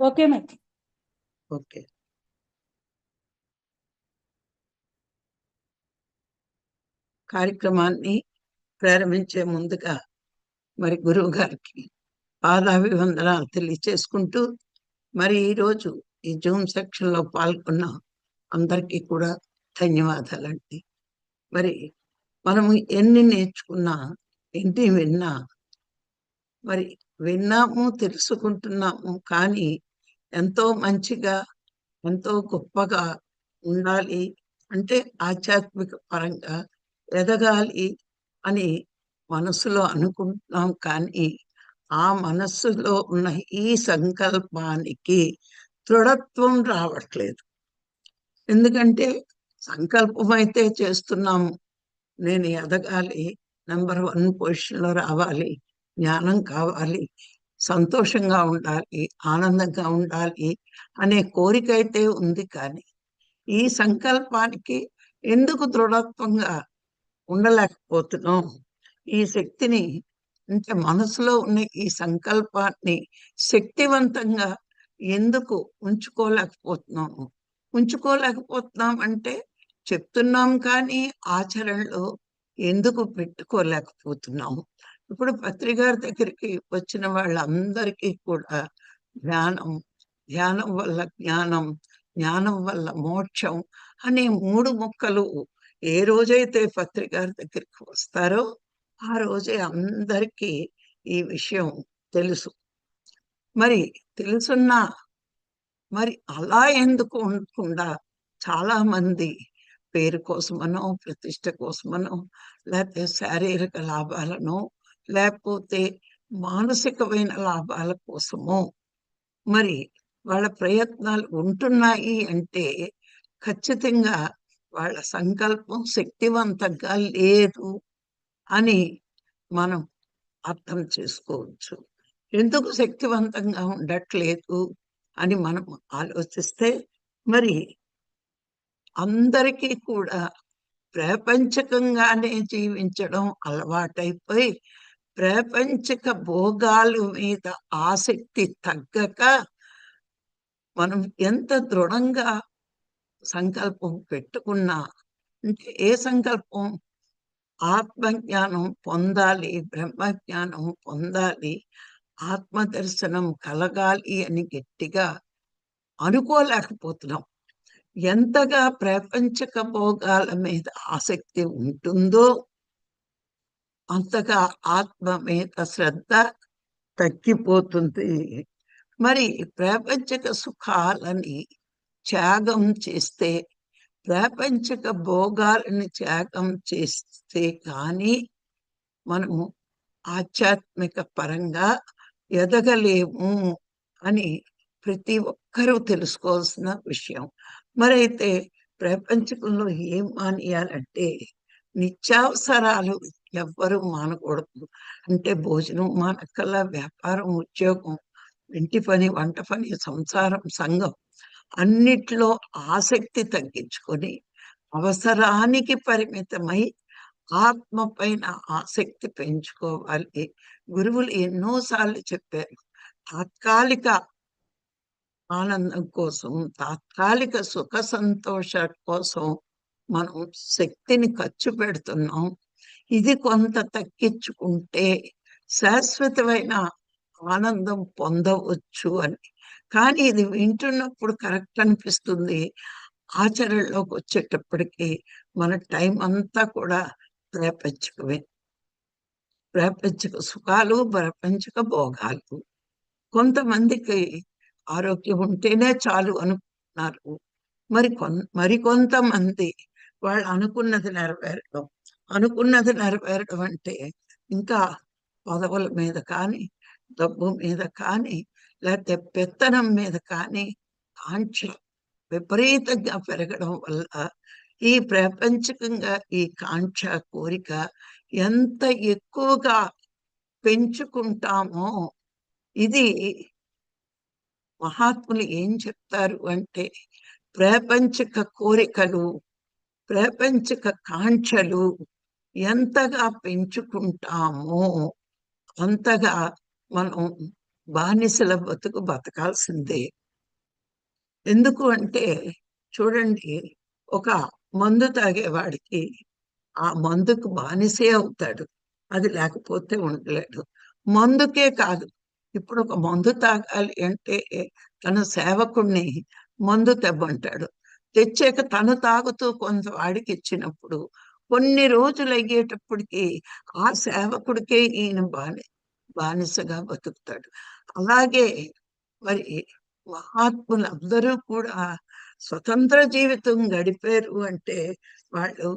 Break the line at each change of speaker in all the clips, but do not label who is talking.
Okay mic
okay. కార్యక్రమాన్ని ప్రారంభించే ముందుగా మరి గురువు గారికి పాదాభివందనాలు తెలియచేసుకుంటూ మరి ఈరోజు ఈ జూమ్ సెక్షన్లో పాల్గొన్న అందరికీ కూడా ధన్యవాదాలండి. మరి మనము ఎన్ని నేర్చుకున్నా ఎన్ని విన్నా మరి విన్నాము తెలుసుకుంటున్నాము కానీ ఎంతో మంచిగా ఎంతో గొప్పగా ఉండాలి అంటే ఆధ్యాత్మిక పరంగా ఎదగాలి అని మనసులో అనుకుంటున్నాం. కానీ ఆ మనస్సులో ఉన్న ఈ సంకల్పానికి దృఢత్వం రావట్లేదు. ఎందుకంటే సంకల్పం అయితే చేస్తున్నాము. నేను ఎదగాలి. నెంబర్ వన్ పొజిషన్లో రావాలి. జ్ఞానం కావాలి సంతోషంగా ఉండాలి ఆనందంగా ఉండాలి అనే కోరిక అయితే ఉంది కానీ ఈ సంకల్పానికి ఎందుకు దృఢత్వంగా ఉండలేకపోతున్నాం? ఈ శక్తిని అంటే మనసులో ఉన్న ఈ సంకల్పాన్ని శక్తివంతంగా ఎందుకు ఉంచుకోలేకపోతున్నాము ఉంచుకోలేకపోతున్నాం అంటే చెప్తున్నాం కానీ ఆచరణలో ఎందుకు పెట్టుకోలేకపోతున్నాము ఇప్పుడు పత్రికారి దగ్గరికి వచ్చిన వాళ్ళందరికీ కూడా ధ్యానం ధ్యానం వల్ల జ్ఞానం జ్ఞానం వల్ల మోక్షం అనే మూడు ముక్కలు ఏ రోజైతే పత్రికారి దగ్గరికి వస్తారో ఆ రోజే అందరికీ ఈ విషయం తెలుసు. మరి తెలుసున్నా మరి అలా ఎందుకు ఉండకుండా చాలా మంది పేరు కోసమనో ప్రతిష్ట కోసమనో లేకపోతే శారీరక లాభాలను లేకపోతే మానసికమైన లాభాల కోసమో? మరి వాళ్ళ ప్రయత్నాలు ఉంటున్నాయి అంటే ఖచ్చితంగా వాళ్ళ సంకల్పం శక్తివంతంగా లేదు అని మనం అర్థం చేసుకోవచ్చు. ఎందుకు శక్తివంతంగా ఉండట్లేదు అని మనం ఆలోచిస్తే మరి అందరికీ కూడా ప్రపంచకంగానే జీవించడం అలవాటైపోయి ప్రాపంచిక భోగాలు మీద ఆసక్తి తగ్గక మనం ఎంత దృఢంగా సంకల్పం పెట్టుకున్నా అంటే ఏ సంకల్పం? ఆత్మజ్ఞానం పొందాలి బ్రహ్మజ్ఞానం పొందాలి ఆత్మదర్శనం కలగాలి అని గట్టిగా అనుకోలేకపోతున్నాం. ఎంతగా ప్రపంచక భోగాల మీద ఆసక్తి ఉంటుందో అంతగా ఆత్మ మీద శ్రద్ధ తగ్గిపోతుంది. మరి ప్రాపంచక సుఖాలని త్యాగం చేస్తే ప్రాపంచక భోగాలని త్యాగం చేస్తే కానీ మనము ఆధ్యాత్మిక పరంగా ఎదగలేము అని ప్రతి ఒక్కరూ తెలుసుకోవాల్సిన విషయం. మరైతే ప్రపంచంలో ఏం మానేయాలంటే నిత్యావసరాలు ఎవ్వరూ మానకూడదు. అంటే భోజనం మానక్కల్లా వ్యాపారం ఉద్యోగం ఇంటి పని వంట పని సంసారం సంఘం అన్నిట్లో ఆసక్తి తగ్గించుకొని అవసరానికి పరిమితమై ఆత్మ పైన ఆసక్తి పెంచుకోవాలి. గురువులు ఎన్నోసార్లు చెప్పారు తాత్కాలిక ఆనందం కోసం తాత్కాలిక సుఖ సంతోష కోసం మనం శక్తిని ఖర్చు పెడుతున్నాం. ఇది కొంత తగ్గించుకుంటే శాశ్వతమైన ఆనందం పొందవచ్చు అని. కానీ ఇది వింటున్నప్పుడు కరెక్ట్ అనిపిస్తుంది. ఆచరణలోకి వచ్చేటప్పటికి మన టైం అంతా కూడా ప్రాపంచికమే ప్రాపంచిక సుఖాలు ప్రపంచక భోగాలు. కొంతమందికి ఆరోగ్యం ఉంటేనే చాలు అనుకున్నారు. మరి కొన్ మరికొంతమంది వాళ్ళు అనుకున్నది నెరవేరడం. అనుకున్నది నెరవేరడం అంటే ఇంకా పదవుల మీద కానీ డబ్బు మీద కానీ లేకపోతే పెత్తనం మీద కానీ కాంక్ష విపరీతంగా పెరగడం వల్ల ఈ ప్రపంచకంగా ఈ కాంక్ష కోరిక ఎంత ఎక్కువగా పెంచుకుంటామో ఇది మహాత్ములు ఏం చెప్తారు అంటే ప్రాపంచిక కోరికలు ప్రాపంచిక కాంక్షలు ఎంతగా పెంచుకుంటామో అంతగా మనం బానిసల బతుకు బతకాల్సిందే. ఎందుకు అంటే చూడండి ఒక మందు తాగేవాడికి ఆ మందుకు బానిసే అవుతాడు అది లేకపోతే ఉండలేడు. మందుకే కాదు ఇప్పుడు ఒక మందు తాగాలి అంటే తన సేవకుణ్ణి మందు తెబ్బంటాడు తెచ్చాక తను తాగుతూ కొంత వాడికి ఇచ్చినప్పుడు కొన్ని రోజులు అయ్యేటప్పటికి ఆ సేవకుడికే ఈయన బాని బానిసగా బతుకుతాడు. అలాగే మరి మహాత్ములందరూ కూడా స్వతంత్ర జీవితం గడిపారు అంటే వాళ్ళు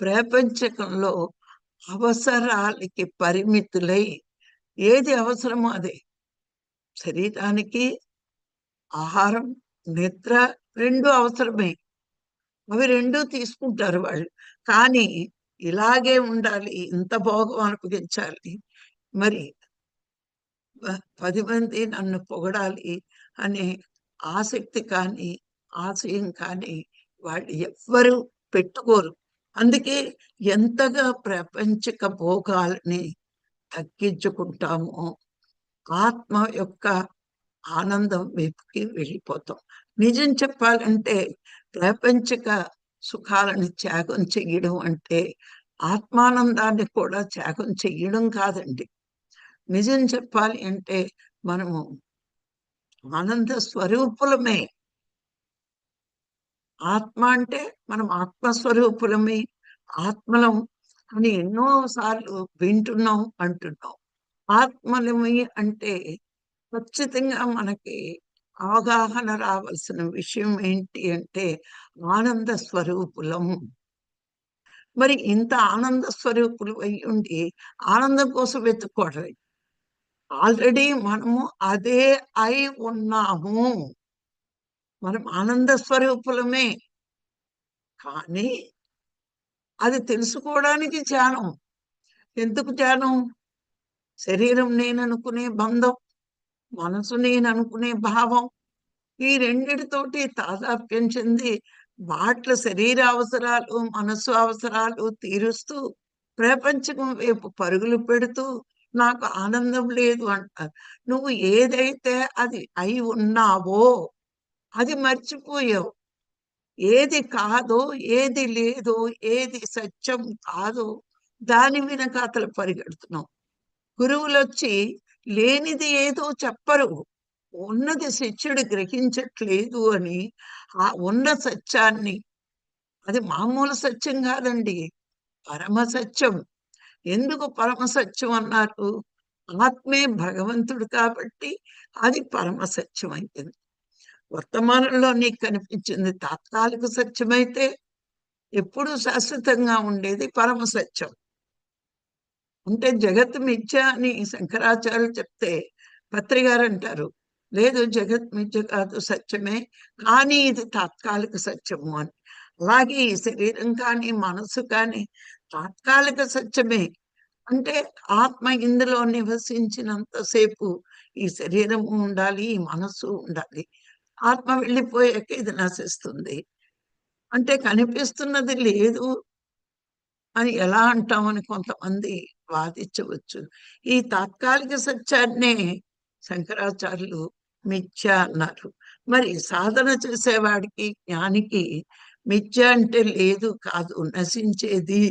ప్రపంచకంలో అవసరాలకి పరిమితులై ఏది అవసరమో అదే. శరీరానికి ఆహారం నిద్ర రెండు అవసరమే. అవి రెండు తీసుకుంటారు వాళ్ళు. కానీ ఇలాగే ఉండాలి ఇంత భోగం అనుభవించాలి. మరి పది మంది నన్ను పొగడాలి అనే ఆసక్తి కానీ ఆశయం కానీ వాళ్ళు ఎవ్వరు పెట్టుకోరు. అందుకే ఎంతగా ప్రపంచక భోగాల్ని తగ్గించుకుంటామో ఆత్మ యొక్క ఆనందం వైపుకి వెళ్ళిపోతాం. నిజం చెప్పాలంటే ప్రపంచక సుఖాలను త్యాగం చెయ్యడం అంటే ఆత్మానందాన్ని కూడా త్యాగం చెయ్యడం కాదండి. నిజం చెప్పాలి అంటే మనము ఆనంద స్వరూపులమే. ఆత్మ అంటే మనం ఆత్మస్వరూపులమే. ఆత్మలం అని ఎన్నో సార్లు వింటున్నాం అంటున్నాం. ఆత్మలమే అంటే ఖచ్చితంగా మనకి అవగాహన రావాల్సిన విషయం ఏంటి అంటే ఆనంద స్వరూపులం. మరి ఇంత ఆనంద స్వరూపులు అయి ఉండి ఆనందం కోసం వెతుక్కోవడం ఆల్రెడీ మనము అదే అయి ఉన్నాము. మనం ఆనంద స్వరూపులమే. కానీ అది తెలుసుకోవడానికి ధ్యానం. ఎందుకు ధ్యానం? శరీరం నేను అనుకునే బంధం. మనసు నేను అనుకునే భావం ఈ రెండిటితోటి తాదాప్యం చెంది వాట్ల శరీర అవసరాలు మనసు అవసరాలు తీరుస్తూ ప్రపంచం వైపు పరుగులు పెడుతూ నాకు ఆనందం లేదు అంటారు నువ్వు ఏదైతే అది అయి ఉన్నావో అది మర్చిపోయావు. ఏది కాదో ఏది లేదో ఏది సత్యం కాదో దాని వెనకాతలు పరిగెడుతున్నావు. గురువులు వచ్చి లేనిది ఏదో చెప్పరు. ఉన్నది శిష్యుడు గ్రహించట్లేదు అని ఆ ఉన్న సత్యాన్ని. అది మామూలు సత్యం కాదండి. పరమ సత్యం. ఎందుకు పరమ సత్యం అన్నారు? ఆత్మే భగవంతుడు కాబట్టి అది పరమ సత్యం అయింది వర్తమానంలో నీకు కనిపించింది తాత్కాలిక సత్యమైతే ఎప్పుడు శాశ్వతంగా ఉండేది పరమ సత్యం. అంటే జగత్ మిథ్య అని శంకరాచార్యులు చెప్తే పత్రికారు అంటారు లేదు జగత్ మిథ్య కాదు సత్యమే కానీ ఇది తాత్కాలిక సత్యము అని. అలాగే ఈ శరీరం కానీ మనసు కానీ తాత్కాలిక సత్యమే. అంటే ఆత్మ ఇందులో నివసించినంతసేపు ఈ శరీరం ఉండాలి ఈ మనస్సు ఉండాలి. ఆత్మ వెళ్ళిపోయాక ఇది నశిస్తుంది. అంటే కనిపిస్తున్నది లేదు అని ఎలా అంటామని కొంతమంది వాదించవచ్చు ఈ తాత్కాలిక సత్యాన్నే శంకరాచార్యులు మిథ్య అన్నారు. మరి సాధన చేసేవాడికి జ్ఞానికి మిథ్య అంటే లేదు కాదు నశించేది.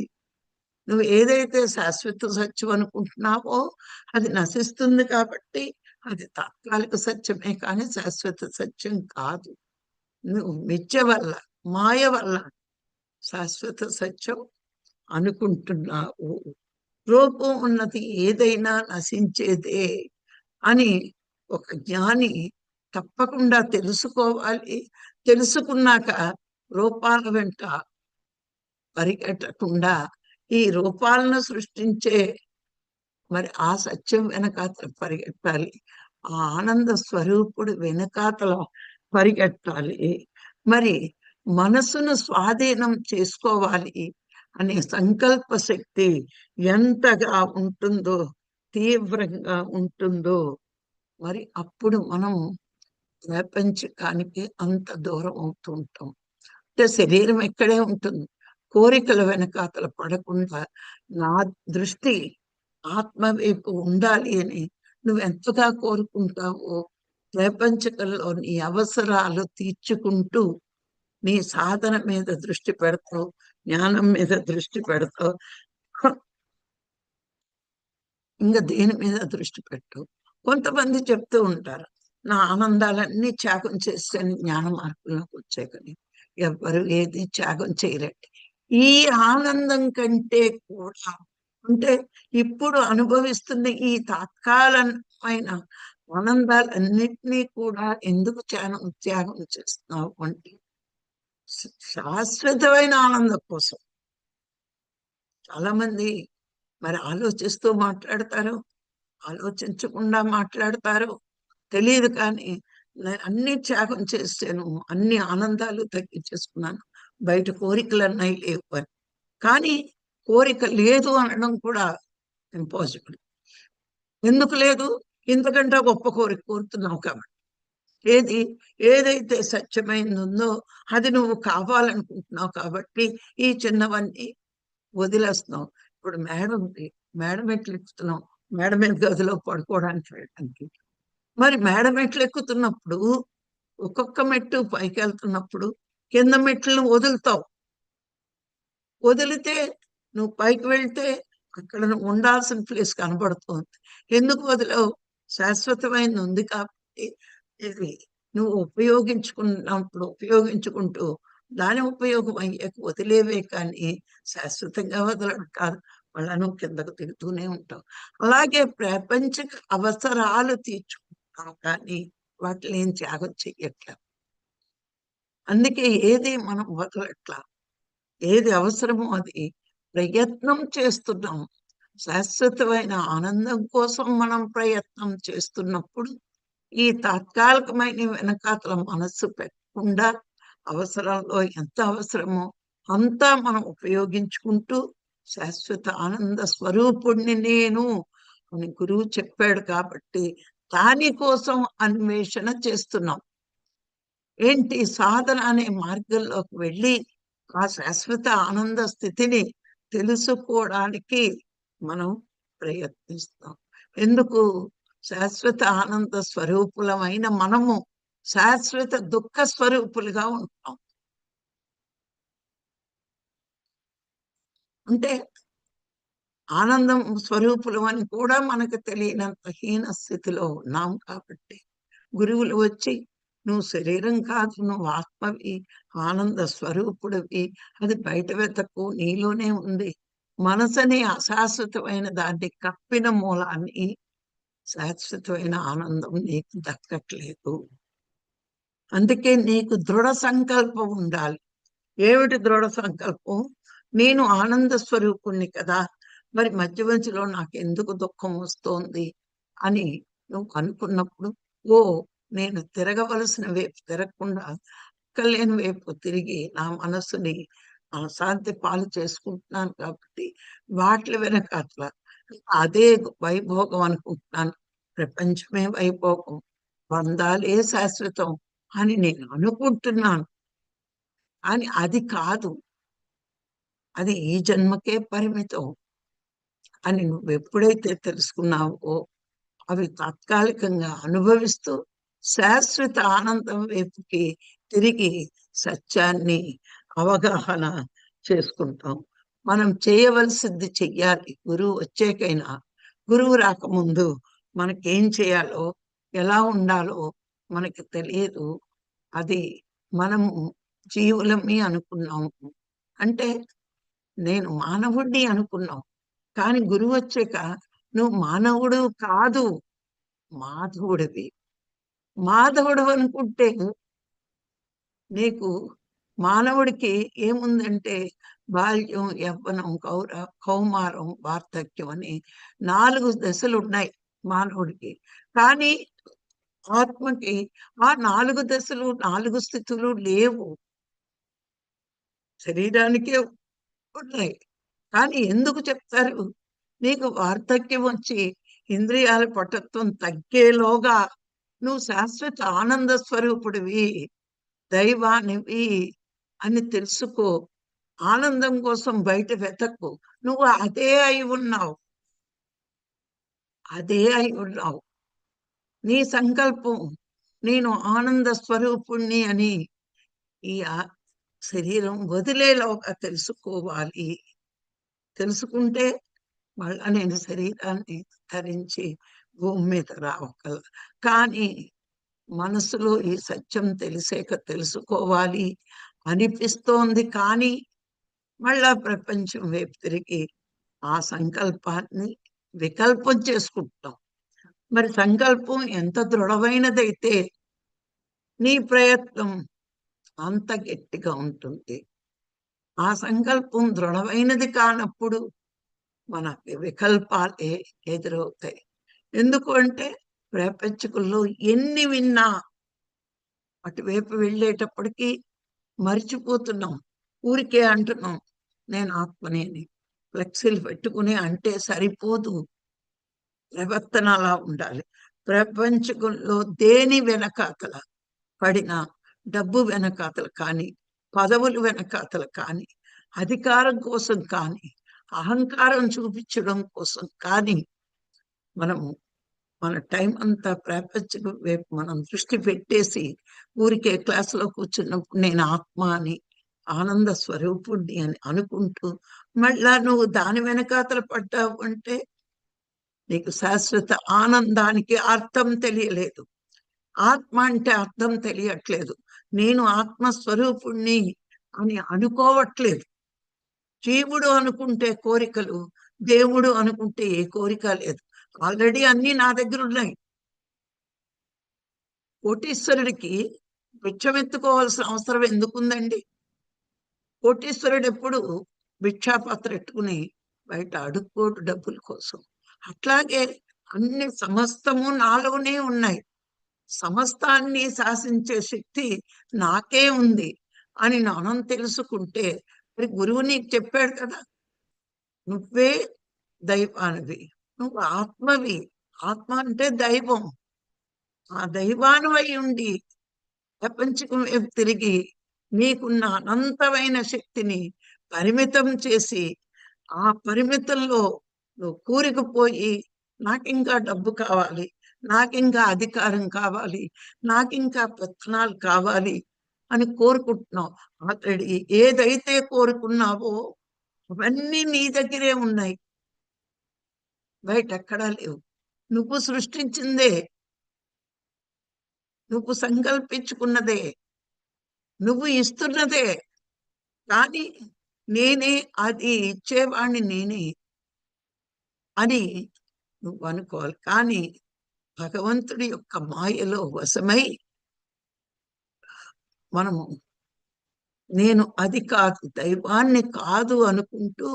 నువ్వు ఏదైతే శాశ్వత సత్యం అనుకుంటున్నావో అది నశిస్తుంది కాబట్టి అది తాత్కాలిక సత్యమే కానీ శాశ్వత సత్యం కాదు. నువ్వు మిథ్య వల్ల మాయ వల్ల శాశ్వత సత్యం అనుకుంటున్నావు. రూపం ఉన్నది ఏదైనా నశించేదే అని ఒక జ్ఞాని తప్పకుండా తెలుసుకోవాలి. తెలుసుకున్నాక రూపాల వెంట పరిగెట్టకుండా ఈ రూపాలను సృష్టించే మరి ఆ సత్యం వెనకాతల పరిగెట్టాలి. ఆ ఆనంద స్వరూపుడు వెనకాతల పరిగెట్టాలి. మరి మనసును స్వాధీనం చేసుకోవాలి. అనే సంకల్ప శక్తి ఎంతగా ఉంటుందో తీవ్రంగా ఉంటుందో మరి అప్పుడు మనం ప్రపంచకానికి అంత దూరం అవుతుంటాం అంటే శరీరం ఎక్కడే ఉంటుంది? కోరికల వెనకాతల పడకుండా నా దృష్టి ఆత్మ వైపు ఉండాలి అని నువ్వు ఎంతగా కోరుకుంటావో ప్రపంచకంలో నీ అవసరాలు తీర్చుకుంటూ నీ సాధన మీద దృష్టి పెడతావు. జ్ఞానం మీద దృష్టి పెడతావు. ఇంకా దేని మీద దృష్టి పెట్టు? కొంతమంది చెప్తూ ఉంటారు నా ఆనందాలన్నీ త్యాగం చేస్తే జ్ఞాన మార్గంలోకి కానీ ఎవ్వరు ఏది త్యాగం చేయరండి. ఈ ఆనందం కంటే కూడా అంటే ఇప్పుడు అనుభవిస్తున్న ఈ తాత్కాలమైన ఆనందాలన్నిటినీ కూడా ఎందుకు త్యాగం త్యాగం చేస్తున్నావు అంటే శాశ్వతమైన ఆనందం కోసం. చాలా మంది మరి ఆలోచిస్తూ మాట్లాడతారు ఆలోచించకుండా మాట్లాడతారు. తెలియదు కానీ నేను అన్ని త్యాగం చేసాను అన్ని ఆనందాలు తగ్గించేసుకున్నాను. బయట కోరికలు అన్నాయి లేవు అని. కానీ కోరిక లేదు అనడం కూడా ఇంపాసిబుల్ ఎందుకు లేదు? ఇంతకంటే గొప్ప కోరిక కోరుతున్నావు కాబట్టి. ఏది ఏదైతే సత్యమైంది ఉందో అది నువ్వు కావాలనుకుంటున్నావు కాబట్టి ఈ చిన్నవన్నీ వదిలేస్తున్నావు. ఇప్పుడు మేడం మేడం ఎట్లు ఎక్కుతున్నావు మేడ మీద గదిలో పడుకోవడానికి వెళ్ళడానికి. మరి మేడ మెట్లు ఎక్కుతున్నప్పుడు ఒక్కొక్క మెట్టు పైకి వెళ్తున్నప్పుడు కింద మెట్లను వదులుతావు. వదిలితే నువ్వు పైకి వెళ్తే అక్కడ ఉండాల్సిన ప్లేస్ కనబడుతుంది. ఎందుకు వదిలేవు? శాశ్వతమైనది ఉంది కాబట్టి ఇది నువ్వు ఉపయోగించుకున్నప్పుడు ఉపయోగించుకుంటూ దాని ఉపయోగం అయ్యాక వదిలేవే కానీ శాశ్వతంగా వదలడు కాదు. నువ్వు కిందకు తిరుగుతూనే ఉంటాం అలాగే ప్రపంచ అవసరాలు తీర్చుకుంటాం కానీ వాటిని ఏం త్యాగం చెయ్యట్లా అందుకే ఏది మనం వదలట్లా? ఏది అవసరమో అది ప్రయత్నం చేస్తున్నాం. శాశ్వతమైన ఆనందం కోసం మనం ప్రయత్నం చేస్తున్నప్పుడు ఈ తాత్కాలికమైన వెనకాతల మనస్సు పెట్టకుండా అవసరాల్లో ఎంత అవసరమో అంతా మనం ఉపయోగించుకుంటూ శాశ్వత ఆనంద స్వరూపుణ్ణి నేను అని గురువు చెప్పాడు కాబట్టి దాని కోసం అన్వేషణ చేస్తున్నాం. ఏంటి సాధన అనే మార్గంలోకి వెళ్ళి ఆ శాశ్వత ఆనంద స్థితిని తెలుసుకోవడానికి మనం ప్రయత్నిస్తాం. ఎందుకు? శాశ్వత ఆనంద స్వరూపులమైన మనము శాశ్వత దుఃఖ స్వరూపులుగా ఉంటాం. అంటే ఆనందం స్వరూపులం అని కూడా మనకు తెలియనంత హీన స్థితిలో ఉన్నాం కాబట్టి గురువులు వచ్చి నువ్వు శరీరం కాదు నువ్వు ఆత్మవి ఆనంద స్వరూపుడివి అది బయట వెతకు నీలోనే ఉంది. మనసని అశాశ్వతమైన దాన్ని కప్పిన మూలాన్ని శాశ్వతమైన ఆనందం నీకు దక్కట్లేదు. అందుకే నీకు దృఢ సంకల్పం ఉండాలి. ఏమిటి దృఢ సంకల్పం? నేను ఆనంద స్వరూపుణ్ణి కదా. మరి మధ్య మధ్యలో నాకు ఎందుకు దుఃఖం వస్తోంది అని నువ్వు అనుకున్నప్పుడు ఓ నేను తిరగవలసిన వైపు తిరగకుండా అక్కలేని వైపు తిరిగి నా మనసుని శాంతి పాలు చేసుకుంటున్నాను కాబట్టి వాటి వెనక అట్లా అదే వైభోగం అనుకుంటున్నాను. ప్రపంచమే వైభోగం. బంధాలే శాశ్వతం అని నేను అనుకుంటున్నాను. అని అది కాదు. అది ఈ జన్మకే పరిమితం. అని నువ్వు ఎప్పుడైతే తెలుసుకున్నావో అవి తాత్కాలికంగా అనుభవిస్తూ శాశ్వత ఆనందం వైపుకి తిరిగి సత్యాన్ని అవగాహన చేసుకుంటాం మనం చేయవలసింది చెయ్యాలి. గురువు వచ్చేకైనా గురువు రాకముందు మనకేం చేయాలో ఎలా ఉండాలో మనకి తెలియదు. అది మనము జీవులమి అనుకున్నాము. అంటే నేను మానవుడిని అనుకున్నాం. కానీ గురువు వచ్చాక నువ్వు మానవుడు కాదు మాధవుడివి. మాధవుడు అనుకుంటే నీకు మానవుడికి ఏముందంటే బాల్యం యవ్వనం కౌర కౌమారం వార్ధక్యం అని నాలుగు దశలు ఉన్నాయి మానవుడికి. కానీ ఆత్మకి ఆ నాలుగు దశలు నాలుగు స్థితులు లేవు. శరీరానికే ఉన్నాయి. కానీ ఎందుకు చెప్తారు? నీకు వార్ధక్యం వచ్చి ఇంద్రియాల పటత్వం తగ్గేలోగా నువ్వు శాశ్వత ఆనంద స్వరూపుడివి దైవానివి అని తెలుసుకో. ఆనందం కోసం బయట వెతకు. నువ్వు అదే అయి ఉన్నావు. అదే అయి ఉన్నావు. నీ సంకల్పం నేను ఆనంద స్వరూపుణ్ణి అని ఈ శరీరం వదిలేలోగా తెలుసుకోవాలి. తెలుసుకుంటే మళ్ళా నేను శరీరాన్ని ధరించి భూమి మీద రావగల. కానీ మనసులో ఈ సత్యం తెలిసాక తెలుసుకోవాలి. అనిపిస్తోంది కానీ మళ్ళా ప్రపంచం వైపు తిరిగి ఆ సంకల్పాన్ని వికల్పం చేసుకుంటాం. మరి సంకల్పం ఎంత దృఢమైనదైతే నీ ప్రయత్నం అంత గట్టిగా ఉంటుంది. ఆ సంకల్పం దృఢమైనది కానప్పుడు మన వికల్పాలే ఎదురవుతాయి. ఎందుకు అంటే ప్రపంచకుల్లో ఎన్ని విన్నా అటువైపు వెళ్ళేటప్పటికీ మర్చిపోతున్నాం. ఊరికే అంటున్నాం నేను ఆత్మనేని. ఫ్లెక్సీలు పెట్టుకుని అంటే సరిపోదు. ప్రవర్తన అలా ఉండాలి. ప్రపంచంలో దేని వెనకాతల పడిన డబ్బు వెనకాతలు కానీ పదవులు వెనకాతలు కానీ అధికారం కోసం కానీ అహంకారం చూపించడం కోసం కానీ మనము మన టైం అంతా ప్రపంచం వైపు మనం దృష్టి పెట్టేసి ఊరికే క్లాసులో కూర్చున్నప్పుడు నేను ఆత్మ అని ఆనంద స్వరూపుణ్ణి అని అనుకుంటూ మళ్ళా నువ్వు దాని వెనకాతల పడ్డావు అంటే నీకు శాశ్వత ఆనందానికి అర్థం తెలియలేదు. ఆత్మ అంటే అర్థం తెలియట్లేదు. నేను ఆత్మస్వరూపుణ్ణి అని అనుకోవట్లేదు. జీవుడు అనుకుంటే కోరికలు దేవుడు అనుకుంటే ఏ కోరిక లేదు. ఆల్రెడీ అన్ని నా దగ్గర ఉన్నాయి. కోటీశ్వరుడికి పిచ్చమెత్తుకోవాల్సిన అవసరం ఎందుకుందండి? కోటీశ్వరుడు ఎప్పుడు భిక్షాపాత్ర ఎట్టుకుని బయట అడుక్కోడు డబ్బుల కోసం. అట్లాగే అన్ని సమస్తము నాలోనే ఉన్నాయి. సమస్తాన్ని శాసించే శక్తి నాకే ఉంది అని నానం తెలుసుకుంటే మరి గురువు నీకు చెప్పాడు కదా నువ్వే దైవానివి నువ్వు ఆత్మవి. ఆత్మ అంటే దైవం. ఆ దైవానువై ఉండి ప్రపంచకం తిరిగి నీకున్న అనంతమైన శక్తిని పరిమితం చేసి ఆ పరిమితంలో నువ్వు కూరికిపోయి నాకింకా డబ్బు కావాలి నాకింకా అధికారం కావాలి నాకింకా పెత్తనాలు కావాలి అని కోరుకుంటున్నావు. అతడి ఏదైతే కోరుకున్నావో అవన్నీ నీ దగ్గరే ఉన్నాయి. బయట ఎక్కడా లేవు. నువ్వు సృష్టించిందే. నువ్వు సంకల్పించుకున్నదే. నువ్వు ఇస్తున్నదే. కానీ నేనే అది ఇచ్చేవాణ్ణి నేనే అని నువ్వు అనుకోవాలి. కానీ భగవంతుడి యొక్క మాయలో వశమై మనము నేను అది కాదు దైవాన్ని కాదు అనుకుంటూ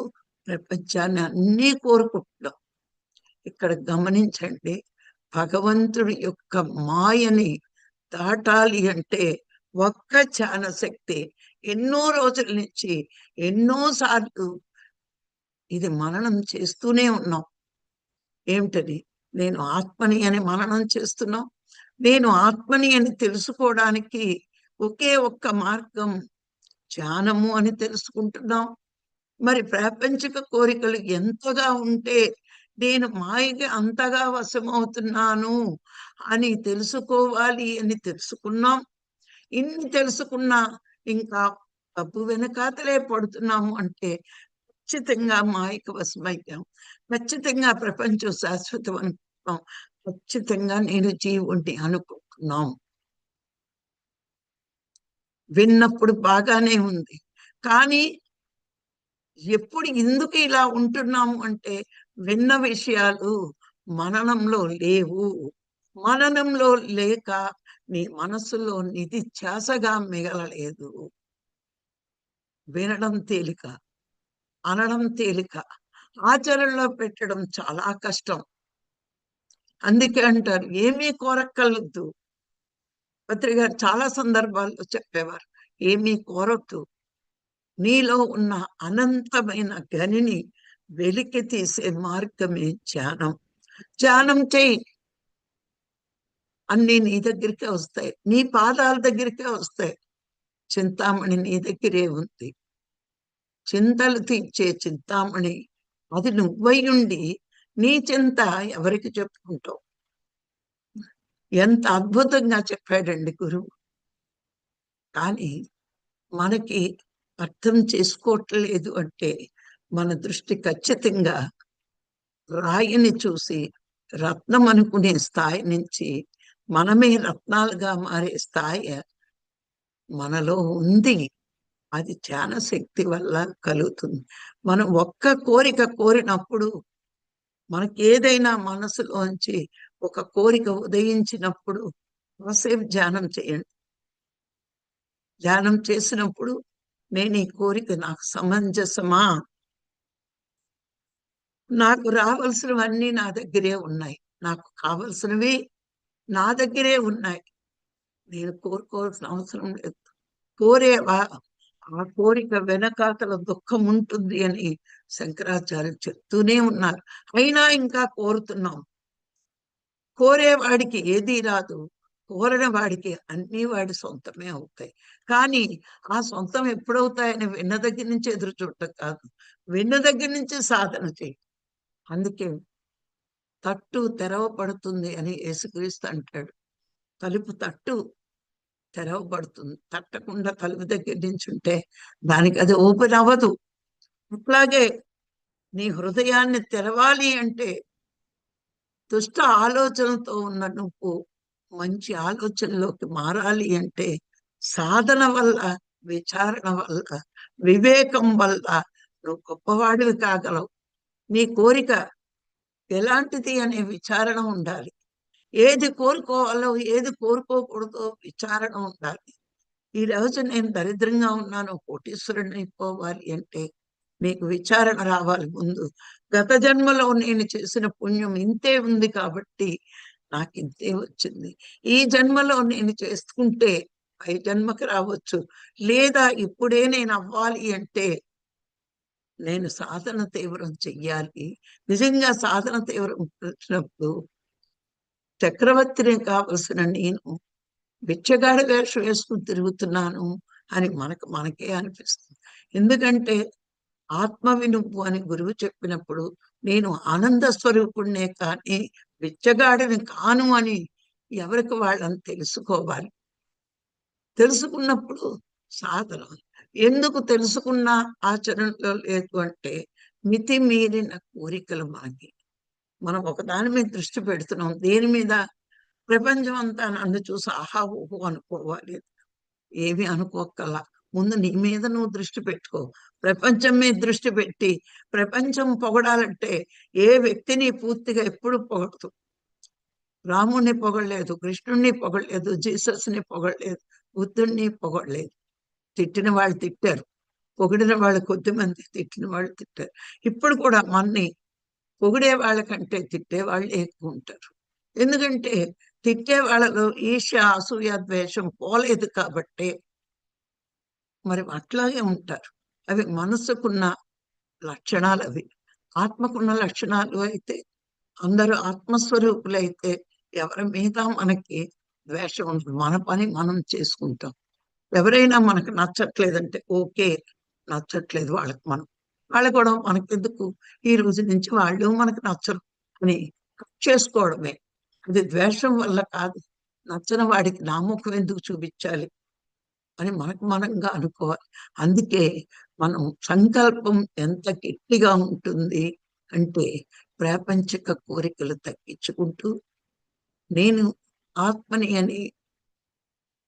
ప్రపంచాన్ని అన్నీ కోరుకుంటున్నాం. ఇక్కడ గమనించండి భగవంతుడి యొక్క మాయని దాటాలి అంటే ఒక్క ధ్యాన శక్తి ఎన్నో రోజుల నుంచి ఎన్నోసార్లు ఇది మననం చేస్తూనే ఉన్నాం. ఏమిటది? నేను ఆత్మని అని మననం చేస్తున్నాం. నేను ఆత్మని అని తెలుసుకోవడానికి ఒకే ఒక్క మార్గం ధ్యానము అని తెలుసుకుంటున్నాం. మరి ప్రాపంచిక కోరికలు ఎంతగా ఉంటే నేను మాయకి అంతగా వశమవుతున్నాను అని తెలుసుకోవాలి అని తెలుసుకున్నాం. ఇన్ని తెలుసుకున్నా ఇంకా డబ్బు వెనకాతలే పడుతున్నాము అంటే ఖచ్చితంగా మాయక వశమయ్యాం ఖచ్చితంగా ప్రపంచం శాశ్వతం అనుకుంటున్నాం ఖచ్చితంగా నేను జీవుణ్ణి అనుకుంటున్నాం. విన్నప్పుడు బాగానే ఉంది. కానీ ఎప్పుడు ఎందుకు ఇలా ఉంటున్నాము అంటే విన్న విషయాలు మననంలో లేవు. మననంలో లేక నీ మనసులో నిధి ఛాసగా మిగలలేదు. వినడం తేలిక అనడం తేలిక ఆచరణలో పెట్టడం చాలా కష్టం. అందుకే అంటారు ఏమీ కోరక్కర్లొద్దు. పత్రిక చాలా సందర్భాల్లో చెప్పేవారు ఏమీ కోరొద్దు. నీలో ఉన్న అనంతమైన గనిని వెలికి తీసే మార్గమే ధ్యానం. ధ్యానం చేయి. అన్ని నీ దగ్గరికే వస్తాయి. నీ పాదాల దగ్గరికే వస్తాయి. చింతామణి నీ దగ్గరే ఉంది. చింతలు తీర్చే చింతామణి అది నువ్వై ఉండి నీ చింత ఎవరికి చెప్పుకుంటావు? ఎంత అద్భుతంగా చెప్పాడండి గురువు. కానీ మనకి అర్థం చేసుకోవట్లేదు అంటే మన దృష్టి ఖచ్చితంగా రాయిని చూసి రత్నం అనుకునే స్థాయి నుంచి మనమే రత్నాలుగా మారే స్థాయి మనలో ఉంది. అది ధ్యాన శక్తి వల్ల కలుగుతుంది. మనం ఒక్క కోరిక కోరినప్పుడు మనకి ఏదైనా మనసులోంచి ఒక కోరిక ఉదయించినప్పుడు కాసేపు ధ్యానం చేయండి. ధ్యానం చేసినప్పుడు నేను ఈ కోరిక నాకు సమంజసమా? నాకు రావాల్సినవన్నీ నా దగ్గరే ఉన్నాయి. నాకు కావలసినవి నా దగ్గరే ఉన్నాయి. నేను కోరుకోవాల్సిన అవసరం లేదు. కోరేవా ఆ కోరిక వెనకాతల దుఃఖం ఉంటుంది అని శంకరాచార్య చెప్తూనే ఉన్నారు. అయినా ఇంకా కోరుతున్నాం. కోరేవాడికి ఏది రాదు. కోరిన వాడికి అన్ని వాడి సొంతమే అవుతాయి. కానీ ఆ సొంతం ఎప్పుడవుతాయని విన్న దగ్గర నుంచి ఎదురు చూడటం కాదు. విన్న దగ్గర నుంచి సాధన చేయి. అందుకే తట్టు తెరవబడుతుంది అని యేసుక్రీస్తు అంటాడు. తలుపు తట్టు తెరవబడుతుంది. తట్టకుండా తలుపు దగ్గర నుంచి ఉంటే దానికి అది ఓపెన్ అవ్వదు. అట్లాగే నీ హృదయాన్ని తెరవాలి అంటే దుష్ట ఆలోచనతో ఉన్న నువ్వు మంచి ఆలోచనలోకి మారాలి అంటే సాధన వల్ల విచారణ వల్ల వివేకం వల్ల నువ్వు గొప్పవాడివి కాగలవు. నీ కోరిక ఎలాంటిది అనే విచారణ ఉండాలి. ఏది కోరుకోవాలో ఏది కోరుకోకూడదో విచారణ ఉండాలి. ఈ రోజు నేను దరిద్రంగా ఉన్నాను కోటీశ్వరుని అయిపోవాలి అంటే మీకు విచారణ రావాలి ముందు. గత జన్మలో నేను చేసిన పుణ్యం ఇంతే ఉంది కాబట్టి నాకు ఇంతే వచ్చింది. ఈ జన్మలో నేను చేసుకుంటే పై జన్మకి రావచ్చు. లేదా ఇప్పుడే నేను అవ్వాలి అంటే నేను సాధన తీవ్రం చెయ్యాలి. నిజంగా సాధన తీవ్రం వచ్చినప్పుడు చక్రవర్తిని కావలసిన నేను బిచ్చగాడి వేషం వేసుకుని తిరుగుతున్నాను అని మనకు మనకే అనిపిస్తుంది. ఎందుకంటే ఆత్మ వినుపు అని గురువు చెప్పినప్పుడు నేను ఆనంద స్వరూపుణ్ణే కానీ బిచ్చగాడిని కాను అని ఎవరికి వాళ్ళని తెలుసుకోవాలి? తెలుసుకున్నప్పుడు సాధన ఎందుకు తెలుసుకున్న ఆచరణలో లేదు అంటే మితి మీరిన కోరికలు మనకి మనం ఒకదాని మీద దృష్టి పెడుతున్నాం. దేని మీద? ప్రపంచం అంతా నన్ను చూసి ఆహా ఊహు అనుకోవాలి. ఏమి అనుకోకల్లా ముందు నీ మీద నువ్వు దృష్టి పెట్టుకో. ప్రపంచం మీద దృష్టి పెట్టి ప్రపంచం పొగడాలంటే ఏ వ్యక్తిని పూర్తిగా ఎప్పుడు పొగడదు. రాముణ్ణి పొగడలేదు కృష్ణుణ్ణి పొగడలేదు జీసస్ని పొగడలేదు బుద్ధుణ్ణి పొగడలేదు. తిట్టిన వాళ్ళు తిట్టారు. పొగిడిన వాళ్ళు కొద్దిమంది తిట్టిన వాళ్ళు తిట్టారు. ఇప్పుడు కూడా మన్ని పొగిడే వాళ్ళకంటే తిట్టే వాళ్ళు ఎక్కువ ఉంటారు. ఎందుకంటే తిట్టే వాళ్ళలో ఈర్ష అసూయ ద్వేషం పోలేదు కాబట్టి మరి అట్లాగే ఉంటారు. అవి మనసుకున్న లక్షణాలు అవి. ఆత్మకున్న లక్షణాలు అయితే అందరూ ఆత్మస్వరూపులైతే ఎవరి మీద మనకి ద్వేషం ఉంటుంది మన పని మనం చేసుకుంటాం. ఎవరైనా మనకు నచ్చట్లేదంటే ఓకే నచ్చట్లేదు వాళ్ళకి మనం. వాళ్ళు కూడా మనకెందుకు? ఈ రోజు నుంచి వాళ్ళు మనకు నచ్చరు అని చేసుకోవడమే. అది ద్వేషం వల్ల కాదు. నచ్చని వాడికి నాముఖం ఎందుకు చూపించాలి అని మనకు మనంగా అనుకోవాలి. అందుకే మనం సంకల్పం ఎంత గట్టిగా ఉంటుంది అంటే ప్రాపంచిక కోరికలు తగ్గించుకుంటూ నేను ఆత్మని అని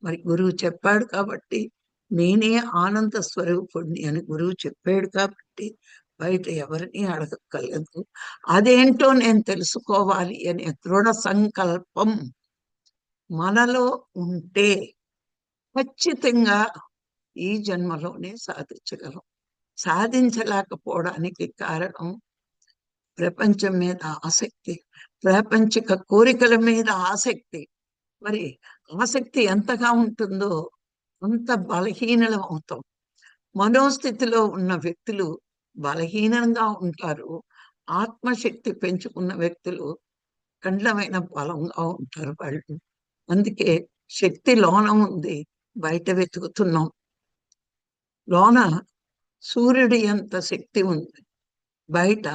మరి గురువు చెప్పాడు కాబట్టి నేనే ఆనంద స్వరూపుణ్ణి అని గురువు చెప్పాడు కాబట్టి బయట ఎవరిని అడగక్కర్లేదు. అదేంటో నేను తెలుసుకోవాలి అనే దృఢ సంకల్పం మనలో ఉంటే ఖచ్చితంగా ఈ జన్మలోనే సాధించగలం. సాధించలేకపోవడానికి కారణం ప్రపంచం మీద ఆసక్తి ప్రాపంచిక కోరికల మీద ఆసక్తి. మరి ఆసక్తి ఎంతగా ఉంటుందో అంత బలహీనలం అవుతాం మనోస్థితిలో ఉన్న వ్యక్తులు బలహీనంగా ఉంటారు. ఆత్మశక్తి పెంచుకున్న వ్యక్తులు ఖండమైన బలంగా ఉంటారు వాళ్ళు. అందుకే శక్తి లోన ఉంది బయట వెతుకుతున్నాం. లోన సూర్యుడి ఎంత శక్తి ఉంది. బయట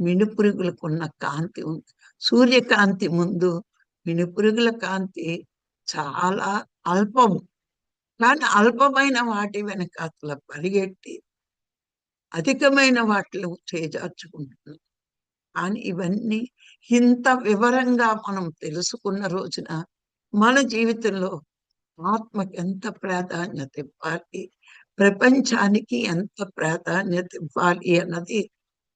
మినుపురుగులకు ఉన్న కాంతి ఉంది. సూర్యకాంతి ముందు మినుపురుగుల కాంతి చాలా అల్పము. కానీ అల్పమైన వాటి వెనక అసలు పరిగెట్టి అధికమైన వాటిలో చేజార్చుకుంటున్నాం. కానీ ఇవన్నీ ఇంత వివరంగా మనం తెలుసుకున్న రోజున మన జీవితంలో ఆత్మకి ఎంత ప్రాధాన్యత ఇవ్వాలి? ప్రపంచానికి ఎంత ప్రాధాన్యత ఇవ్వాలి అన్నది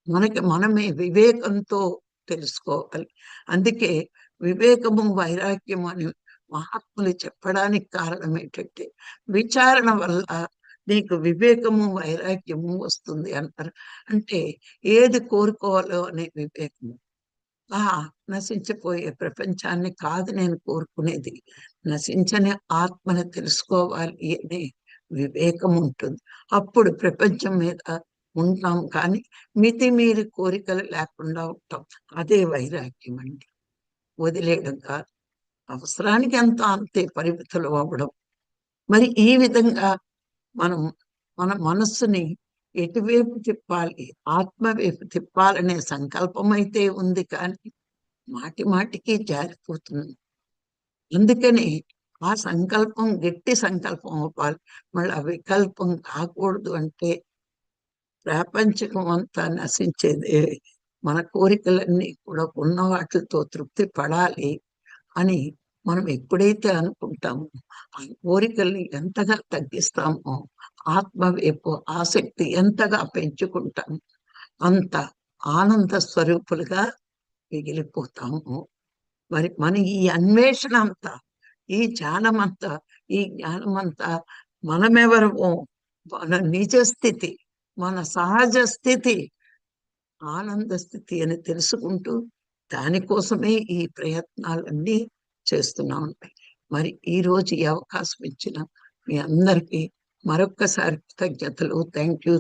మనకి మనమే వివేకంతో తెలుసుకోవాలి. అందుకే వివేకము వైరాగ్యం అని మహాత్ములు చెప్పడానికి కారణం ఏంటంటే విచారణ వల్ల నీకు వివేకము వైరాగ్యము వస్తుంది అంటారు. అంటే ఏది కోరుకోవాలో అనే వివేకము. ఆ నశించిపోయే ప్రపంచాన్ని కాదు నేను కోరుకునేది. నశించని ఆత్మని తెలుసుకోవాలి అనే వివేకం ఉంటుంది. అప్పుడు ప్రపంచం మీద ఉంటాం కానీ మితిమీరి కోరికలు లేకుండా ఉంటాం. అదే వైరాగ్యం అండి. వదిలేయడం కాదు. అవసరానికి ఎంత అంతే పరిమితులు అవ్వడం. మరి ఈ విధంగా మనం మన మనస్సుని ఎటువైపు తిప్పాలి ఆత్మ వైపు తిప్పాలనే సంకల్పం అయితే ఉంది కానీ మాటి మాటికి జారిపోతుంది. అందుకని ఆ సంకల్పం గట్టి సంకల్పం అవ్వాలి. మళ్ళీ ఆ వికల్పం కాకూడదు అంటే ప్రాపంచకం అంతా నశించేదే. మన కోరికలన్నీ కూడా ఉన్న వాటితో తృప్తి పడాలి. అని మనం ఎప్పుడైతే అనుకుంటామో ఆ కోరికల్ని ఎంతగా తగ్గిస్తామో ఆత్మ వైపు ఆసక్తి ఎంతగా పెంచుకుంటాము అంత ఆనంద స్వరూపులుగా మిగిలిపోతాము. మరి మన ఈ అన్వేషణ అంతా ఈ జ్ఞానం అంతా ఈ జ్ఞానం అంతా మనమెవరమో మన నిజ స్థితి మన సహజ స్థితి ఆనంద స్థితి అని తెలుసుకుంటూ దానికోసమే ఈ ప్రయత్నాలన్నీ చేస్తున్నా ఉంటాయి. మరి ఈ రోజు ఈ అవకాశం ఇచ్చిన మీ అందరికీ మరొక్కసారి కృతజ్ఞతలు. Thank you